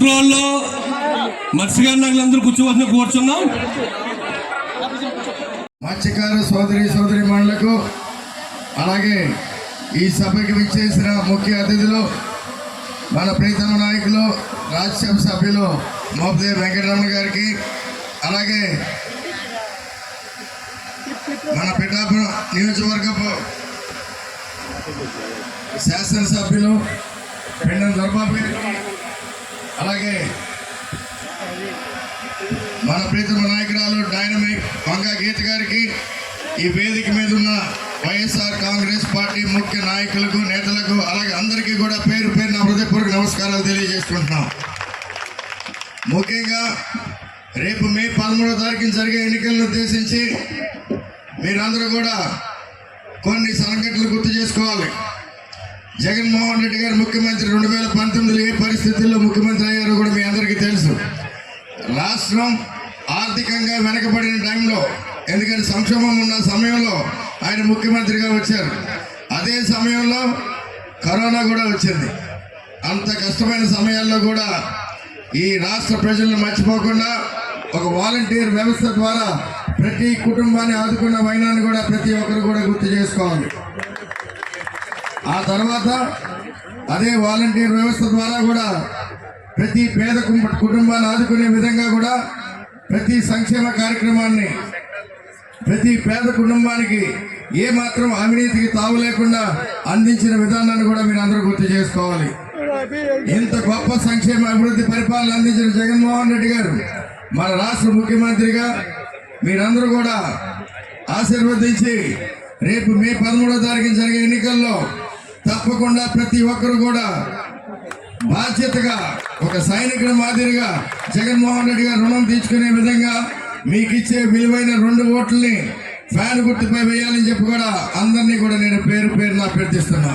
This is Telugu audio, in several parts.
సెంట్రోల్లో మత్స్యకార నగలందరూ కూర్చోవలసిన కూర్చున్నాం. మత్స్యకార సోదరి సోదరి మండలకు అలాగే ఈ సభకి విచ్చేసిన ముఖ్య అతిథులు మన ప్రీతమ నాయకులు రాజ్యసభ సభ్యులు మోపదేవి వెంకటరమణ గారికి అలాగే మన పిఠాపురం నియోజకవర్గపు శాసనసభ్యులు పెండం దొరబాబు గారికి అలాగే మన ప్రీతమ నాయకురాలు డైనమిక్ వంగా గీత గారికి ఈ వేదిక మీద ఉన్న వైఎస్ఆర్ కాంగ్రెస్ పార్టీ ముఖ్య నాయకులకు నేతలకు అలాగే అందరికీ కూడా పేరు పేరు నా హృదయపూర్వక నమస్కారాలు తెలియజేసుకుంటున్నాం ముఖ్యంగా రేపు మే పదమూడో తారీఖున జరిగే ఎన్నికలను ఉద్దేశించి మీరందరూ కూడా కొన్ని సంఘటనలు గుర్తు చేసుకోవాలి. జగన్మోహన్ రెడ్డి గారు ముఖ్యమంత్రి రెండు వేల పంతొమ్మిదిలో ఏ పరిస్థితుల్లో ముఖ్యమంత్రి అయ్యారో కూడా మీ అందరికీ తెలుసు. రాష్ట్రం ఆర్థికంగా వెనకబడిన టైంలో ఎందుకంటే సంక్షోభం ఉన్న సమయంలో ఆయన ముఖ్యమంత్రిగా వచ్చారు. అదే సమయంలో కరోనా కూడా వచ్చింది. అంత కష్టమైన సమయాల్లో కూడా ఈ రాష్ట్ర ప్రజలను మర్చిపోకుండా ఒక వాలంటీర్ వ్యవస్థ ద్వారా ప్రతి కుటుంబాన్ని ఆదుకున్న వైనాన్ని కూడా ప్రతి ఒక్కరు కూడా గుర్తు చేసుకోవాలి. ఆ తర్వాత అదే వాలంటీర్ వ్యవస్థ ద్వారా కూడా ప్రతి పేద కు- కుటుంబాన్ని ఆదుకునే విధంగా కూడా ప్రతి సంక్షేమ కార్యక్రమాన్ని ప్రతి పేద కుటుంబానికి ఏ మాత్రం అవినీతికి తావు లేకుండా అందించిన విధానాన్ని కూడా మీరు అందరూ గుర్తు చేసుకోవాలి. ఇంత గొప్ప సంక్షేమ అభివృద్ధి పరిపాలన అందించిన జగన్మోహన్ రెడ్డి గారు మన రాష్ట్ర ముఖ్యమంత్రిగా మీరందరూ కూడా ఆశీర్వదించి రేపు మే పదమూడో తారీఖున జరిగే ఎన్నికల్లో తప్పకుండా ప్రతి ఒక్కరు కూడా బాధ్యతగా ఒక సైనికుడి మాదిరిగా జగన్మోహన్ రెడ్డి గారు రుణం తీర్చుకునే విధంగా మీకు ఇచ్చే విలువైన రెండు ఓట్లని ఫ్యాన్ గుర్తుపై వేయాలని చెప్పి కూడా అందరినీ కూడా నేను పేరు పేరున అభ్యర్థిస్తున్నా.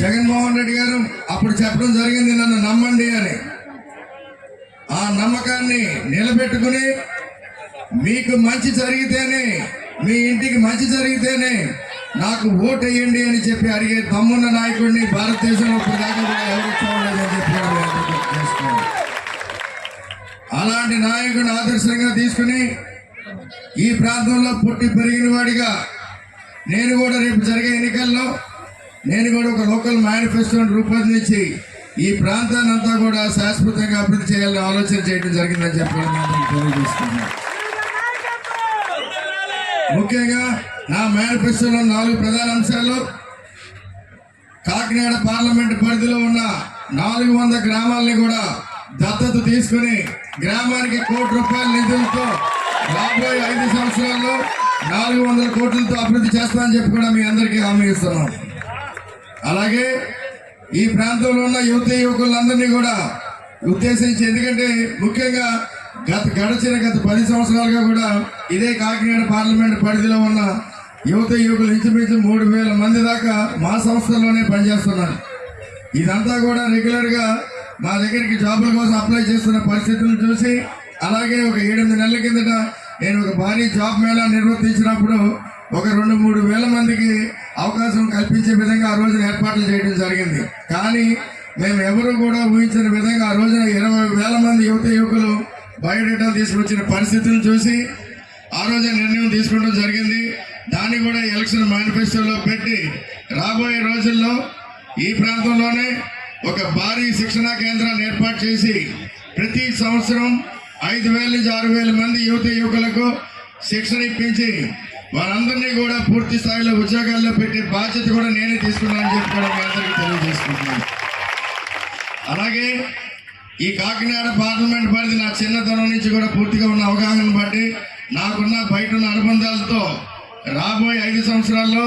జగన్మోహన్ రెడ్డి గారు అప్పుడు చెప్పడం జరిగింది నన్ను నమ్మండి అని. ఆ నమ్మకాన్ని నిలబెట్టుకుని మీకు మంచి జరిగితేనే మీ ఇంటికి మంచి జరిగితేనే నాకు ఓటు వేయండి అని చెప్పి అడిగే తమ్మున్న నాయకుడిని భారతదేశంలో ఇప్పటిదాకా కూడా ఎవరు చూడలేదని చెప్పి అలాంటి నాయకుడిని ఆదర్శంగా తీసుకుని ఈ ప్రాంతంలో పుట్టి పెరిగిన వాడిగా నేను కూడా రేపు జరిగే ఎన్నికల్లో నేను కూడా ఒక లోకల్ మేనిఫెస్టోని రూపొందించి ఈ ప్రాంతాన్ని అంతా కూడా శాశ్వతంగా అభివృద్ధి చేయాలని ఆలోచన చేయడం జరిగిందని చెప్పి తెలియజేస్తున్నాను. ముఖ్యంగా నా మేనిఫెస్టోలో నాలుగు ప్రధాన అంశాలు. కాకినాడ పార్లమెంట్ పరిధిలో ఉన్న నాలుగు వంద గ్రామాలని కూడా దత్తత తీసుకుని గ్రామానికి కోటి రూపాయల నిధులతో రాబోయే ఐదు సంవత్సరాల్లో నాలుగు వందల కోట్లతో అభివృద్ధి చేస్తామని చెప్పి కూడా మీ అందరికీ హామీ ఇస్తున్నాం. అలాగే ఈ ప్రాంతంలో ఉన్న యువత యువకులందరినీ కూడా ఉద్దేశించి ఎందుకంటే ముఖ్యంగా గత గడిచిన గత పది సంవత్సరాలుగా కూడా ఇదే కాకినాడ పార్లమెంట్ పరిధిలో ఉన్న యువత యువకులు ఇంచుమించు మూడు వేల మంది దాకా మా సంస్థలోనే పనిచేస్తున్నారు. ఇదంతా కూడా రెగ్యులర్గా మా దగ్గరికి జాబుల కోసం అప్లై చేస్తున్న పరిస్థితులను చూసి అలాగే ఒక ఏడెనిమిది నెలల కిందట నేను ఒక భారీ జాబ్ మేళా నిర్వర్తించినప్పుడు ఒక రెండు మూడు వేల మందికి అవకాశం కల్పించే విధంగా ఆ రోజున ఏర్పాట్లు చేయడం జరిగింది. కానీ మేము ఎవరు కూడా ఊహించిన విధంగా ఆ రోజున ఇరవై వేల మంది యువత యువకులు బయోడేటా తీసుకొచ్చిన పరిస్థితులను చూసి ఆ రోజే నిర్ణయం తీసుకోవడం జరిగింది. దాన్ని కూడా ఎలక్షన్ మేనిఫెస్టోలో పెట్టి రాబోయే రోజుల్లో ఈ ప్రాంతంలోనే ఒక భారీ శిక్షణా కేంద్రాన్ని ఏర్పాటు చేసి ప్రతి సంవత్సరం ఐదు వేల నుంచి ఆరు వేల మంది యువత యువకులకు శిక్షణ ఇప్పించి వారందరినీ కూడా పూర్తి స్థాయిలో ఉద్యోగాల్లో పెట్టే బాధ్యత కూడా నేనే తీసుకున్నానని చెప్పి కూడా మీ అందరికీ తెలియజేసుకుంటున్నాను. అలాగే ఈ కాకినాడ పార్లమెంట్ పరిధి నా చిన్నతనం నుంచి కూడా పూర్తిగా ఉన్న అవగాహన బట్టి నాకున్న బయట ఉన్న అనుబంధాలతో రాబోయే ఐదు సంవత్సరాల్లో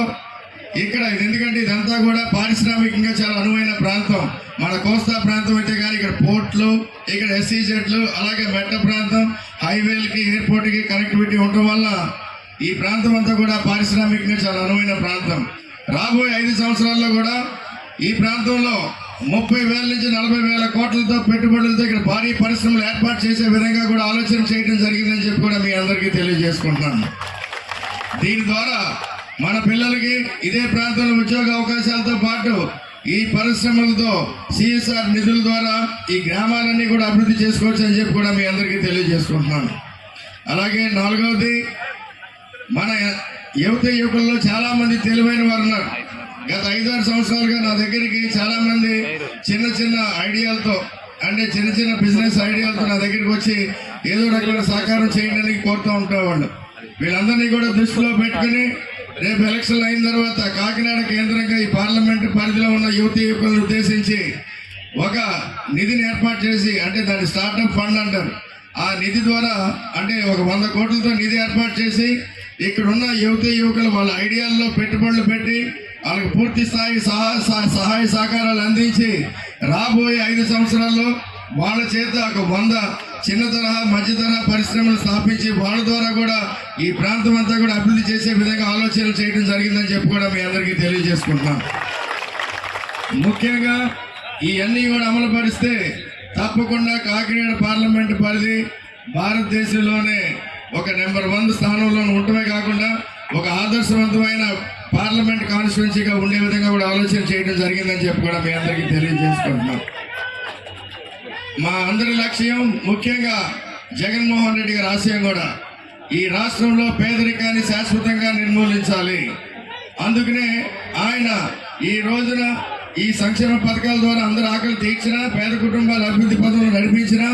ఇక్కడ ఇది ఎందుకంటే ఇదంతా కూడా పారిశ్రామికంగా చాలా అనువైన ప్రాంతం. మన కోస్తా ప్రాంతం అయితే కానీ ఇక్కడ పోర్ట్లు ఇక్కడ ఎస్సీ జెట్లు అలాగే మెట్ట ప్రాంతం హైవేలకి ఎయిర్పోర్ట్కి కనెక్టివిటీ ఉండటం వల్ల ఈ ప్రాంతం అంతా కూడా పారిశ్రామికంగా చాలా అనువైన ప్రాంతం. రాబోయే ఐదు సంవత్సరాల్లో కూడా ఈ ప్రాంతంలో ముప్పై వేల నుంచి నలభై వేల కోట్లతో పెట్టుబడులతో ఇక్కడ భారీ పరిశ్రమలు ఏర్పాటు చేసే విధంగా కూడా ఆలోచన చేయడం జరిగిందని చెప్పి కూడా మీ అందరికీ తెలియజేసుకుంటున్నాను. దీని ద్వారా మన పిల్లలకి ఇదే ప్రాంతంలో ఉద్యోగ అవకాశాలతో పాటు ఈ పరిశ్రమలతో సిఎస్ఆర్ నిధుల ద్వారా ఈ గ్రామాలన్నీ కూడా అభివృద్ధి చేసుకోవచ్చు అని చెప్పి కూడా మీ అందరికీ తెలియజేసుకుంటున్నాను. అలాగే నాలుగవది మన యువత యువకుల్లో చాలామంది తెలివైన వారు ఉన్నారు గత ఐదారు సంవత్సరాలుగా నా దగ్గరికి చాలా మంది చిన్న చిన్న ఐడియాలతో అంటే చిన్న చిన్న బిజినెస్ ఐడియాలతో నా దగ్గరికి వచ్చి ఏదో రకమైన సహకారం చేయడానికి కోరుతూ ఉంటావాళ్ళు వీళ్ళందరినీ కూడా దృష్టిలో పెట్టుకుని రేపు ఎలక్షన్ అయిన తర్వాత కాకినాడ కేంద్రంగా ఈ పార్లమెంట్ పరిధిలో ఉన్న యువత యువకులను ఉద్దేశించి ఒక నిధిని ఏర్పాటు చేసి అంటే దాన్ని స్టార్టప్ ఫండ్ అంటారు. ఆ నిధి ద్వారా అంటే ఒక వంద కోట్లతో నిధి ఏర్పాటు చేసి ఇక్కడ ఉన్న యువత యువకులు వాళ్ళ ఐడియాల్లో పెట్టుబడులు పెట్టి వాళ్ళకి పూర్తి స్థాయి సహాయ సహ- సహాయ సహకారాలు అందించి రాబోయే ఐదు సంవత్సరాల్లో వాళ్ళ చేత ఒక వంద చిన్న తరహా మధ్య తరహా పరిశ్రమలు స్థాపించి వాళ్ళ ద్వారా కూడా ఈ ప్రాంతం అంతా కూడా అభివృద్ధి చేసే విధంగా ఆలోచనలు చేయడం జరిగిందని చెప్పి కూడా మీ అందరికీ తెలియజేసుకుంటున్నాం. ముఖ్యంగా ఇవన్నీ కూడా అమలు పరిస్తే తప్పకుండా కాకినాడ పార్లమెంట్ పరిధి భారతదేశంలోనే ఒక నెంబర్ వన్ స్థానంలో ఉండటమే కాకుండా ఒక ఆదర్శవంతమైన పార్లమెంట్ కాన్స్టిట్యున్సీగా ఉండే విధంగా కూడా ఆలోచన చేయడం జరిగిందని చెప్పి కూడా మీ అందరికీ తెలియజేసుకుంటున్నాం. మా అందరి లక్ష్యం ముఖ్యంగా జగన్మోహన్ రెడ్డి గారి ఆశయం కూడా ఈ రాష్ట్రంలో పేదరికాన్ని శాశ్వతంగా నిర్మూలించాలి. అందుకనే ఆయన ఈ రోజున ఈ సంక్షేమ పథకాల ద్వారా అందరు ఆకలి తీర్చినా పేద కుటుంబాల అభివృద్ధి పథకం నడిపించినా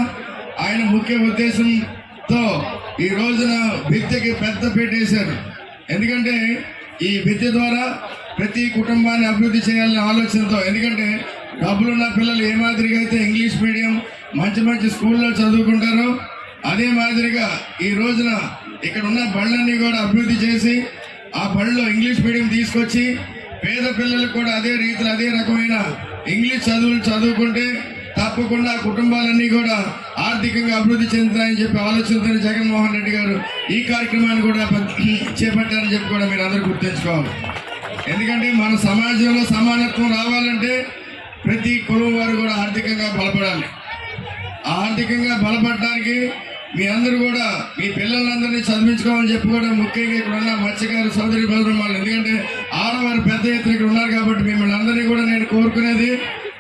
ఆయన ముఖ్య ఉద్దేశంతో ఈ రోజున విద్యకి పెద్ద పెట్టేశారు ఎందుకంటే ఈ విద్య ద్వారా ప్రతి కుటుంబాన్ని అభివృద్ధి చేయాలనే ఆలోచనతో ఎందుకంటే డబ్బులున్న పిల్లలు ఏ మాదిరిగా అయితే ఇంగ్లీష్ మీడియం మంచి మంచి స్కూల్లో చదువుకుంటారో అదే మాదిరిగా ఈ రోజున ఇక్కడ ఉన్న బళ్ళన్నీ కూడా అభివృద్ధి చేసి ఆ బళ్ళలో ఇంగ్లీష్ మీడియం తీసుకొచ్చి పేద పిల్లలకు కూడా అదే రీతిలో అదే రకమైన ఇంగ్లీష్ చదువులు చదువుకుంటే తప్పకుండా కుటుంబాలన్నీ కూడా ఆర్థికంగా అభివృద్ధి చెందుతాయని చెప్పి ఆలోచనతో జగన్మోహన్ రెడ్డి గారు ఈ కార్యక్రమాన్ని కూడా చేపట్టారని చెప్పి కూడా మీరు అందరూ గుర్తుంచుకోవాలి. ఎందుకంటే మన సమాజంలో సమానత్వం రావాలంటే ప్రతి కులం వారు కూడా ఆర్థికంగా బలపడాలి. ఆ ఆర్థికంగా బలపడడానికి మీ అందరూ కూడా మీ పిల్లలందరినీ చదివించుకోవాలని చెప్పి కూడా ముఖ్యంగా ఇక్కడ ఉన్న మత్స్యకారు సోదరి బలరం వాళ్ళు ఎందుకంటే ఆడవారు పెద్ద ఎత్తున ఇక్కడ ఉన్నారు కాబట్టి మిమ్మల్ని అందరినీ కూడా నేను కోరుకునేది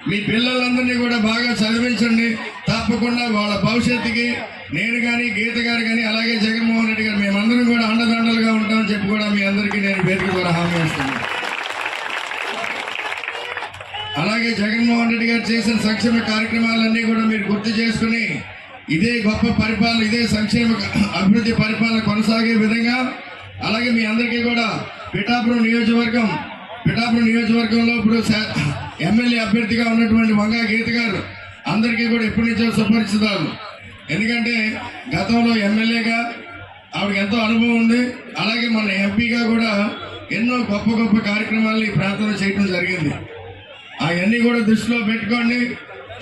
మీ పిల్లలందరినీ కూడా బాగా చదివించండి. తప్పకుండా వాళ్ళ భవిష్యత్తుకి నేను కానీ గీత గారు కానీ అలాగే జగన్మోహన్ రెడ్డి గారు మేమందరం కూడా అండదండలుగా ఉంటామని చెప్పి కూడా మీ అందరికీ నేను వేదిక ద్వారా హామీ ఇస్తున్నాను. అలాగే జగన్మోహన్ రెడ్డి గారు చేసిన సంక్షేమ కార్యక్రమాలన్నీ కూడా మీరు గుర్తు చేసుకుని ఇదే గొప్ప పరిపాలన ఇదే సంక్షేమ అభివృద్ధి పరిపాలన కొనసాగే విధంగా అలాగే మీ అందరికీ కూడా పిఠాపురం నియోజకవర్గం పిఠాపురం నియోజకవర్గంలో ఇప్పుడు ఎమ్మెల్యే అభ్యర్థిగా ఉన్నటువంటి మంగా గీత గారు అందరికీ కూడా ఎప్పటి నుంచో సుపరిచితాలు. ఎందుకంటే గతంలో ఎమ్మెల్యేగా ఆవిడకి ఎంతో అనుభవం ఉంది. అలాగే మన ఎంపీగా కూడా ఎన్నో గొప్ప గొప్ప కార్యక్రమాలు ఈ ప్రాంతంలో చేయడం జరిగింది. అవన్నీ కూడా దృష్టిలో పెట్టుకోండి.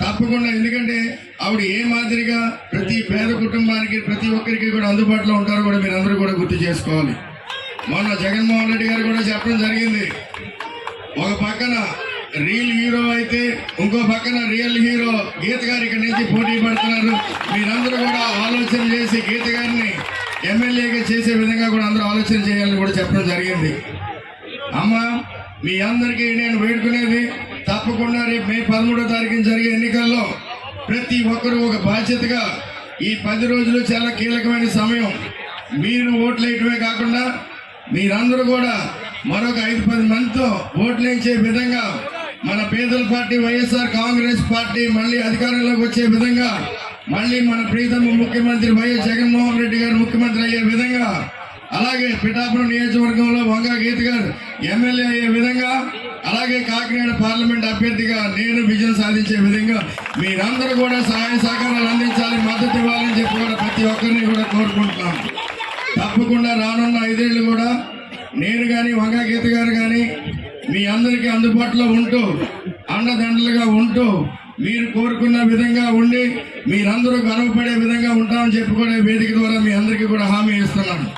తప్పకుండా ఎందుకంటే ఆవిడ ఏ మాదిరిగా ప్రతి పేద కుటుంబానికి ప్రతి ఒక్కరికి కూడా అందుబాటులో ఉంటారో కూడా మీరు అందరూ కూడా గుర్తు చేసుకోవాలి. మొన్న జగన్మోహన్ రెడ్డి గారు కూడా చెప్పడం జరిగింది. ఒక పక్కన రియల్ హీరో అయితే ఇంకో పక్కన రియల్ హీరో గీత గారు ఇక్కడ నుంచి పోటీ పడుతున్నారు. మీరందరూ కూడా ఆలోచన చేసి గీత గారిని ఎమ్మెల్యేగా చేసే విధంగా కూడా అందరూ ఆలోచన చేయాలని కూడా చెప్పడం జరిగింది. అమ్మ మీ అందరికీ నేను వేడుకునేది తప్పకుండా రేపు మే పదమూడో తారీఖున జరిగే ఎన్నికల్లో ప్రతి ఒక్కరూ ఒక బాధ్యతగా ఈ పది రోజులు చాలా కీలకమైన సమయం మీరు ఓట్లేయటమే కాకుండా మీరందరూ కూడా మరొక ఐదు పది మందితో ఓట్లు వేయించే విధంగా మన పేదల పార్టీ వైఎస్ఆర్ కాంగ్రెస్ పార్టీ మళ్ళీ అధికారంలోకి వచ్చే విధంగా మళ్ళీ మన ప్రీతమ ముఖ్యమంత్రి వైఎస్ జగన్మోహన్ రెడ్డి గారు ముఖ్యమంత్రి అయ్యే విధంగా అలాగే పిఠాపురం నియోజకవర్గంలో వంగా గీత గారు ఎమ్మెల్యే అయ్యే విధంగా అలాగే కాకినాడ పార్లమెంట్ అభ్యర్థిగా నేను విజయం సాధించే విధంగా మీరందరూ కూడా సహాయ సహకారాలు అందించాలి మద్దతు ఇవ్వాలని చెప్పి కూడా ప్రతి ఒక్కరిని కూడా కోరుకుంటున్నాను. తప్పకుండా రానున్న ఐదేళ్ళు కూడా నేను కానీ వంగా గీత మీ అందరికీ అందుబాటులో ఉంటూ అండదండలుగా ఉంటూ మీరు కోరుకున్న విధంగా ఉండి మీరందరూ గర్వపడే విధంగా ఉంటామని చెప్పి కూడా వేదిక ద్వారా మీ అందరికీ కూడా హామీ ఇస్తున్నాను.